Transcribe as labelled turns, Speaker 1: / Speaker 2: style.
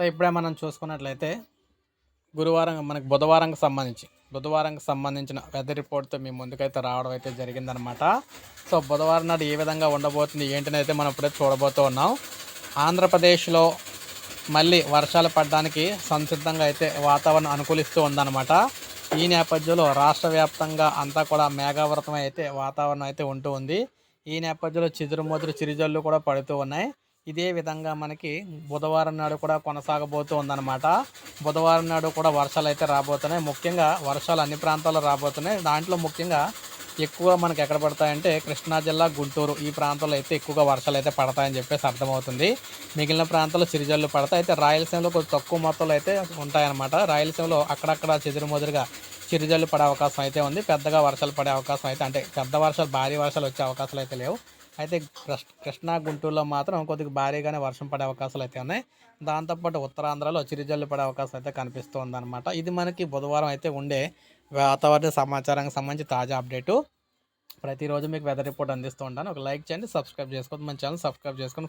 Speaker 1: So ఇప్పుడే మనం చూసుకున్నట్లయితే గురువారం మనకు బుధవారంకి సంబంధించి బుధవారంకి సంబంధించిన వెదర్ రిపోర్ట్తో మీ ముందుకైతే రావడం అయితే జరిగిందనమాట. సో బుధవారం నాడు ఏ విధంగా ఉండబోతుంది ఏంటని అయితే మనం ఇప్పుడే చూడబోతూ ఉన్నాం. ఆంధ్రప్రదేశ్లో మళ్ళీ వర్షాలు పడడానికి సంసిద్ధంగా అయితే వాతావరణం అనుకూలిస్తూ ఉందన్నమాట ఈ నేపథ్యంలో రాష్ట్ర వ్యాప్తంగా అంతా కూడా మేఘావృతం అయితే వాతావరణం అయితే ఉంటూ ఉంది. ఈ నేపథ్యంలో చిదురుమదురు చిరుజల్లు కూడా పడుతూ ఉన్నాయి. ఇదే విధంగా మనకి బుధవారం నాడు కూడా కొనసాగబోతూ ఉందన్నమాట. బుధవారం నాడు కూడా వర్షాలు అయితే రాబోతున్నాయి. ముఖ్యంగా వర్షాలు అన్ని ప్రాంతాల్లో రాబోతున్నాయి. దాంట్లో ముఖ్యంగా ఎక్కువ మనకి ఎక్కడ పడతాయంటే కృష్ణా జిల్లా గుంటూరు ఈ ప్రాంతాల్లో అయితే ఎక్కువగా వర్షాలు అయితే పడతాయని చెప్పేసి అర్థమవుతుంది. మిగిలిన ప్రాంతాల్లో చిరుజల్లు పడతాయి. అయితే రాయలసీమలో కొంచెం తక్కువ మొత్తంలో అయితే ఉంటాయన్నమాట. రాయలసీమలో అక్కడక్కడ చెదురుమదురుగా చిరుజల్లు పడే అవకాశం అయితే ఉంది. పెద్దగా వర్షాలు పడే అవకాశం అయితే అంటే పెద్ద వర్షాలు భారీ వర్షాలు వచ్చే అవకాశాలు అయితే లేవు. అయితే కృష్ణ కృష్ణా గుంటూరులో మాత్రం కొద్దిగా భారీగానే వర్షం పడే అవకాశాలు అయితే ఉన్నాయి. దాంతోపాటు ఉత్తరాంధ్రలో చిరుజల్లు పడే అవకాశం అయితే కనిపిస్తూ ఉందన్నమాట ఇది మనకి బుధవారం అయితే ఉండే వాతావరణ సమాచారానికి సంబంధించి తాజా అప్డేటు. ప్రతిరోజు మీకు వెదర్ రిపోర్ట్ అందిస్తూ ఉంటాను. ఒక లైక్ చేయండి సబ్స్క్రైబ్ చేసుకోవద్దు. మన ఛానల్ సబ్స్క్రైబ్ చేసుకొని